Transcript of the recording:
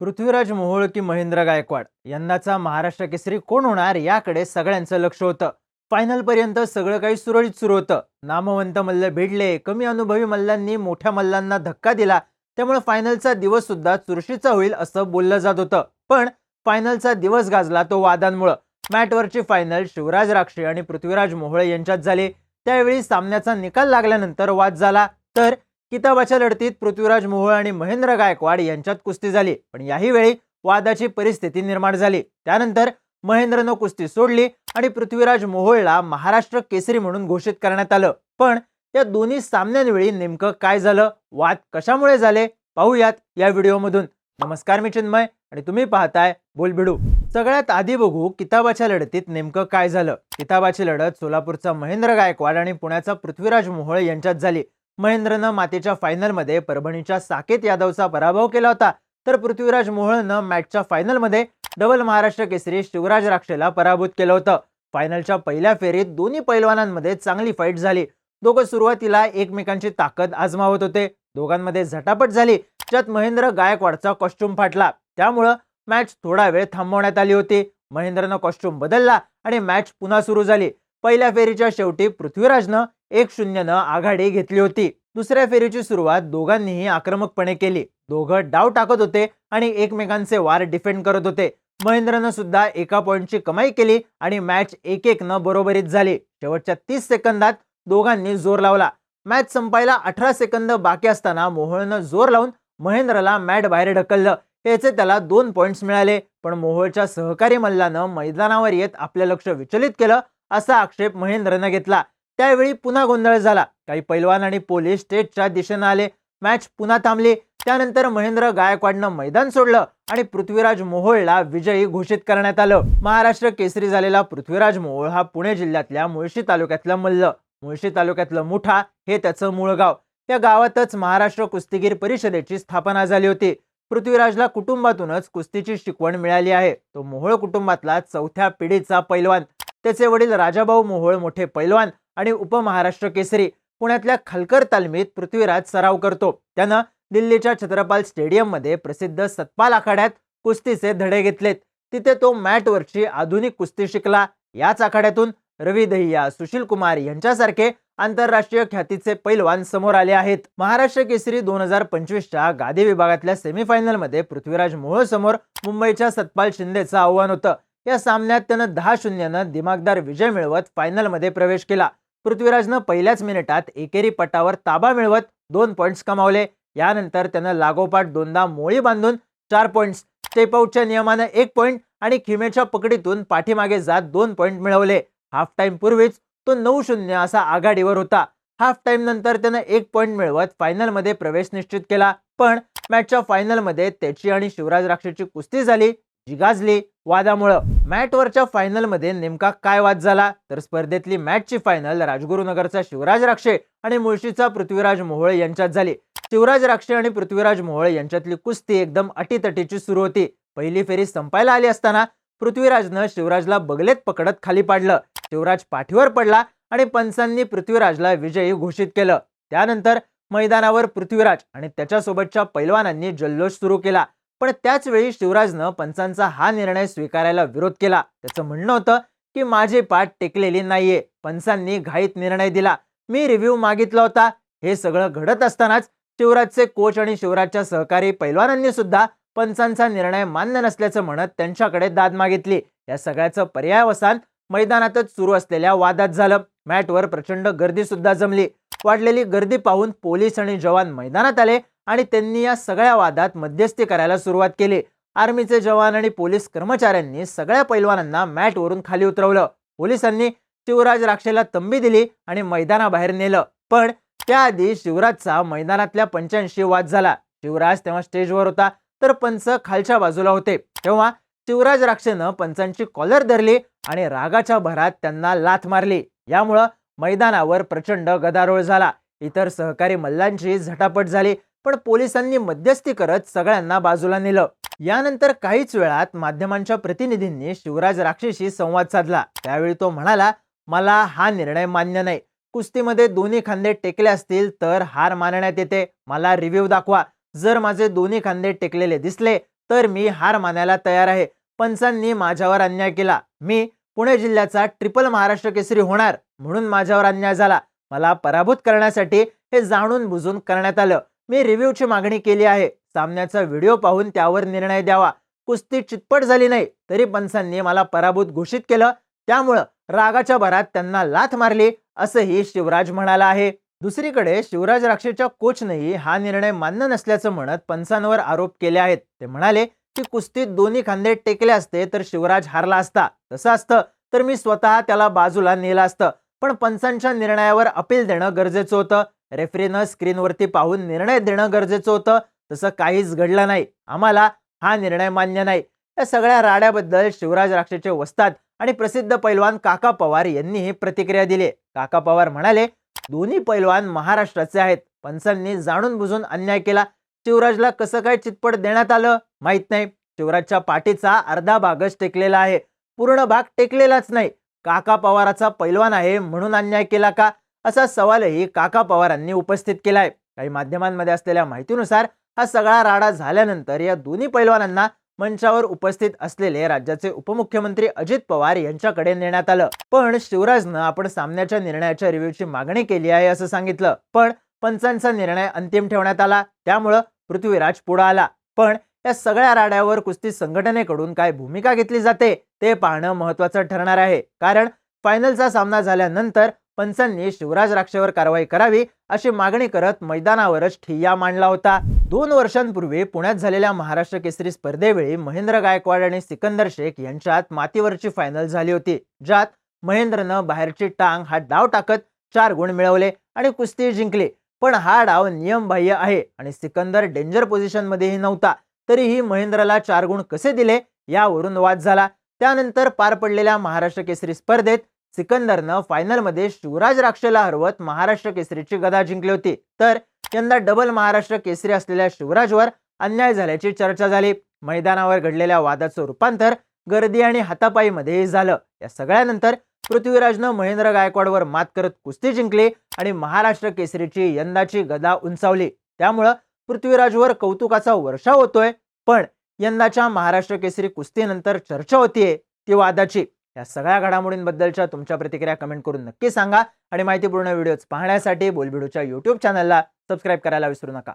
पृथ्वीराज मोहोळ की महेंद्र गायकवाड यंदाचा महाराष्ट्र केसरी कोण होणार याकडे सगळ्यांचं लक्ष होतं. फायनल पर्यंत सगळं काही सुरळीत सुरू होतं. नामवंत मल्ल भिडले कमी अनुभवी मल्लांनी मोठ्या मल्लांना धक्का दिला त्यामुळे फायनलचा दिवस सुद्धा चुरशीचा होईल असं बोललं जात होतं. पण फायनलचा दिवस गाजला तो वादांमुळं. मॅटवरची फायनल शिवराज राक्षे आणि पृथ्वीराज मोहोळे यांच्यात झाली. त्यावेळी सामन्याचा निकाल लागल्यानंतर वाद झाला. तर किताबाच्या लढतीत पृथ्वीराज मोहोळ आणि महेंद्र गायकवाड यांच्यात कुस्ती झाली. पण याही वेळी वादाची परिस्थिती निर्माण झाली. त्यानंतर महेंद्रनं कुस्ती सोडली आणि पृथ्वीराज मोहोळला महाराष्ट्र केसरी म्हणून घोषित करण्यात आलं. पण या दोन्ही सामन्यांवेळी नेमकं काय झालं? वाद कशामुळे झाले? पाहूयात या व्हिडिओमधून. नमस्कार मी चिन्मय आणि तुम्ही पाहताय बोलबिडू. सगळ्यात आधी बघू किताबाच्या लढतीत नेमकं काय झालं? किताबाची लढत सोलापूरचा महेंद्र गायकवाड आणि पुण्याचा पृथ्वीराज मोहोळ यांच्यात झाली. महेंद्रनं मातेच्या फायनलमध्ये परभणीच्या साकेत यादवचा पराभव केला होता. तर पृथ्वीराज मोहळनं मॅचच्या फायनलमध्ये डबल महाराष्ट्र केसरी शिवराज राक्षेला पराभूत केलं होतं. फायनलच्या पहिल्या फेरीत दोन्ही पैलवानांमध्ये चांगली फाईट झाली. दोघं सुरुवातीला एकमेकांची ताकद आजमावत होते. दोघांमध्ये झटापट झाली. ज्यात महेंद्र गायकवाडचा कॉस्ट्युम फाटला. त्यामुळं मॅच थोडा वेळ थांबवण्यात आली होती. महेंद्रनं कॉस्ट्युम बदलला आणि मॅच पुन्हा सुरू झाली. पहिल्या फेरीच्या शेवटी पृथ्वीराजनं एक शून्यनं आघाडी घेतली होती. दुसऱ्या फेरीची सुरुवात दोघांनीही आक्रमकपणे केली. दोघं डाव टाकत होते आणि एकमेकांचे वार डिफेंड करत होते. महेंद्रनं सुद्धा एका पॉईंटची कमाई केली आणि मॅच एक एक न बरोबरीत झाली. शेवटच्या तीस सेकंदात दोघांनी जोर लावला. मॅच संपायला अठरा सेकंद बाकी असताना मोहोळनं जोर लावून महेंद्रला मॅट बाहेर ढकललं. याचे त्याला दोन पॉइंट्स मिळाले. पण मोहोळच्या सहकारी मल्लानं मैदानावर येत आपलं लक्ष विचलित केलं असा आक्षेप महेंद्रनं घेतला. त्यावेळी पुन्हा गोंधळ झाला. काही पैलवान आणि पोलीस स्टेटच्या दिशेनं आले. मॅच पुन्हा थांबली. त्यानंतर महेंद्र गायकवाडनं मैदान सोडलं आणि पृथ्वीराज मोहोळला विजयी घोषित करण्यात आलं. महाराष्ट्र केसरी झालेला पृथ्वीराज मोहोळ हा पुणे जिल्ह्यातल्या मुळशी तालुक्यातला मल्ल. मुळशी तालुक्यातलं मुठा हे त्याचं मूळ गाव. या गावातच महाराष्ट्र कुस्तीगीर परिषदेची स्थापना झाली होती. पृथ्वीराजला कुटुंबातूनच कुस्तीची शिकवण मिळाली आहे. तो मोहोळ कुटुंबातला चौथ्या पिढीचा पैलवान. त्याचे वडील राजाभाऊ मोहोळ मोठे पैलवान. आणि उपमहाराष्ट्र केसरी पुण्यातल्या खलकर तालमीत पृथ्वीराज सराव करतो. त्यानं दिल्लीच्या छत्रपाल स्टेडियममध्ये प्रसिद्ध सतपाल आखाड्यात कुस्तीचे धडे घेतलेत. तिथे तो मॅटवरची आधुनिक कुस्ती शिकला. याच आखाड्यातून रवी दहिया सुशील कुमार यांच्यासारखे आंतरराष्ट्रीय ख्यातीचे पैलवान समोर आले आहेत. महाराष्ट्र केसरी दोन हजार पंचवीसच्या गादी विभागातल्या सेमीफायनलमध्ये पृथ्वीराज मोहोळ समोर मुंबईच्या सतपाल शिंदेचं आव्हान होतं. या सामन्यात त्यानं दहा शून्यनं दिमागदार विजय मिळवत फायनलमध्ये प्रवेश केला. पृथ्वीराजनं पहिल्याच मिनिटात एकेरी पटावर ताबा मिळवत दोन पॉईंट्स कमावले. यानंतर त्यानं लागोपाठ दोनदा मोळी बांधून चार पॉईंट्स स्टेपआउटच्या नियमानं एक पॉईंट आणि खिमेच्या पकडीतून पाठीमागे जात दोन पॉईंट मिळवले. हाफ टाइम पूर्वीच तो नऊ शून्य असा आघाडीवर होता. हाफ टाइम नंतर त्यानं एक पॉईंट मिळवत फायनलमध्ये प्रवेश निश्चित केला. पण मॅचच्या फायनलमध्ये त्याची आणि शिवराज राक्षेची कुस्ती झाली. जिगाजली वादामुळं मॅटवरच्या फायनलमध्ये नेमका काय वाद झाला? तर स्पर्धेतली मॅचची फायनल राजगुरुनगरचा शिवराज राक्षे आणि मुळशीचा पृथ्वीराज मोहोळे यांच्यात झाली. शिवराज राक्षे आणि पृथ्वीराज मोहोळे यांच्यातली कुस्ती एकदम अटीतटीची सुरू होती. पहिली फेरी संपायला आली असताना पृथ्वीराजनं शिवराजला बगलेत पकडत खाली पाडलं. शिवराज पाठीवर पडला आणि पंचांनी पृथ्वीराजला विजयी घोषित केलं. त्यानंतर मैदानावर पृथ्वीराज आणि त्याच्यासोबतच्या पैलवानांनी जल्लोष सुरू केला. पण त्याच वेळी शिवराजनं पंचांचा हा निर्णय स्वीकारायला विरोध केला. त्याचं म्हणणं होतं की माझी पाठ टेकलेली नाहीये. पंचांनी घाईत निर्णय दिला. मी रिव्ह्यू मागितला होता. हे सगळं घडत असतानाच शिवराजचे कोच आणि शिवराजच्या सहकारी पैलवानांनी सुद्धा पंचांचा निर्णय मान्य नसल्याचं म्हणत त्यांच्याकडे दाद मागितली. या सगळ्याचं पर्यायवसान मैदानातच सुरू असलेल्या वादात झालं. मॅटवर प्रचंड गर्दी सुद्धा जमली. वाढलेली गर्दी पाहून पोलीस आणि जवान मैदानात आले. आणि त्यांनी या सगळ्या वादात मध्यस्थी करायला सुरुवात केली. आर्मीचे जवान आणि पोलीस कर्मचाऱ्यांनी सगळ्या पैलवानांना मॅटवरून खाली उतरवलं. पोलिसांनी शिवराज राक्षेला तंबी दिली आणि मैदानाबाहेर नेलं. पण त्याआधी शिवराजचा मैदानातल्या पंचांशी वाद झाला. शिवराज तेव्हा स्टेजवर होता तर पंच खालच्या बाजूला होते. तेव्हा शिवराज राक्षेनं पंचांची कॉलर धरली आणि रागाच्या भरात त्यांना लाथ मारली. यामुळं मैदानावर प्रचंड गदारोळ झाला. इतर सहकारी मल्लांची झटापट झाली. पण पोलिसांनी मध्यस्थी करत सगळ्यांना बाजूला नेलं. यानंतर काहीच वेळात माध्यमांच्या प्रतिनिधींनी शिवराज राक्षेशी संवाद साधला. त्यावेळी तो म्हणाला मला हा निर्णय मान्य नाही. कुस्तीमध्ये दोन्ही खांदे टेकले असतील तर हार मानण्यात येते. मला रिव्ह्यू दाखवा. जर माझे दोन्ही खांदे टेकलेले दिसले तर मी हार मानायला तयार आहे. पंचांनी माझ्यावर अन्याय केला. मी पुणे जिल्ह्याचा ट्रिपल महाराष्ट्र केसरी होणार म्हणून माझ्यावर अन्याय झाला. मला पराभूत करण्यासाठी हे जाणून बुजून करण्यात आलं. मी रिव्ह्यूची मागणी केली आहे. सामन्याचा व्हिडिओ पाहून त्यावर निर्णय द्यावा. कुस्ती चितपट झाली नाही तरी पंचांनी मला पराभूत घोषित केलं. त्यामुळं रागाच्या भरात त्यांना लाथ मारली असंही शिवराज म्हणाला आहे. दुसरीकडे शिवराज राक्षेच्या कोचनेही हा निर्णय मान्य नसल्याचं म्हणत पंचांवर आरोप केले आहेत. ते म्हणाले की कुस्तीत दोन्ही खांदे टेकले असते तर शिवराज हारला असता. तसं असतं तर मी स्वतः त्याला बाजूला नेलं असतं. पण पंचांच्या निर्णयावर अपील देणं गरजेचं होतं. रेफरीनं स्क्रीनवरती पाहून निर्णय देणं गरजेचं होतं. तसं काहीच घडलं नाही. आम्हाला हा निर्णय मान्य नाही. या सगळ्या राड्याबद्दल शिवराज राक्षेचे वस्ताद आणि प्रसिद्ध पैलवान काका पवार यांनीही प्रतिक्रिया दिली. काका पवार म्हणाले दोन्ही पैलवान महाराष्ट्राचे आहेत. पंचांनी जाणून बुजून अन्याय केला. शिवराजला कसं काय चितपट देण्यात आलं माहीत नाही. शिवराजच्या पाठीचा अर्धा भागच टेकलेला आहे. पूर्ण भाग टेकलेलाच नाही. काका पवाराचा पैलवान आहे म्हणून अन्याय केला का? असा सवालही काका पवारांनी उपस्थित केलाय. काही माध्यमांमध्ये असलेल्या माहितीनुसार हा सगळा राडा झाल्यानंतर या दोन्ही पैलवानांना मंचावर उपस्थित असलेले राज्याचे उपमुख्यमंत्री अजित पवार यांच्याकडे नेण्यात आलं. पण शिवराजनं आपण सामन्याच्या निर्णयाच्या रिव्ह्यूची मागणी केली आहे असं सांगितलं. पण पंचांचा निर्णय अंतिम ठेवण्यात आला. त्यामुळं पृथ्वीराज पुढे आला. पण या सगळ्या राड्यावर कुस्ती संघटनेकडून काय भूमिका घेतली जाते ते पाहणं महत्वाचं ठरणार आहे. कारण फायनलचा सामना झाल्यानंतर पंचांनी शिवराज राक्षेवर कारवाई करावी अशी मागणी करत मैदानावरच ठिय्या मांडला होता. दोन वर्षांपूर्वी पुण्यात झालेल्या महाराष्ट्र केसरी स्पर्धेवेळी महेंद्र गायकवाड आणि सिकंदर शेख यांच्यात मातीवरची फायनल झाली होती ज्यात महेंद्रनं बाहेरची टांग हा डाव टाकत चार गुण मिळवले आणि कुस्ती जिंकली. पण हा डाव नियमबाह्य आहे आणि सिकंदर डेंजर पोझिशनमध्येही नव्हता. तरीही महेंद्रला चार गुण कसे दिले यावरून वाद झाला. त्यानंतर पार पडलेल्या महाराष्ट्र केसरी स्पर्धेत सिकंदरनं फायनलमध्ये शिवराज राक्षला हरवत महाराष्ट्र केसरीची गदा जिंकली होती. तर यंदा डबल महाराष्ट्र केसरी असलेल्या शिवराजवर अन्याय झाल्याची चर्चा झाली. मैदानावर घडलेल्या वादाचं रूपांतर गर्दी आणि हातापाईमध्ये झालं. या सगळ्यानंतर पृथ्वीराजनं महेंद्र गायकवाडवर मात करत कुस्ती जिंकली आणि महाराष्ट्र केसरीची यंदाची गदा उंचावली. त्यामुळं पृथ्वीराजवर कौतुकाचा वर्षाव होतोय. पण यंदाच्या महाराष्ट्र केसरी कुस्तीनंतर चर्चा होतीये ती वादाची. या सगळ्या घडामोडींबद्दलच्या तुमच्या प्रतिक्रिया कमेंट करून नक्की सांगा. आणि माहितीपूर्ण व्हिडिओज पाहण्यासाठी बोलबिडूच्या युट्यूब चॅनलला सबस्क्राईब करायला विसरू नका.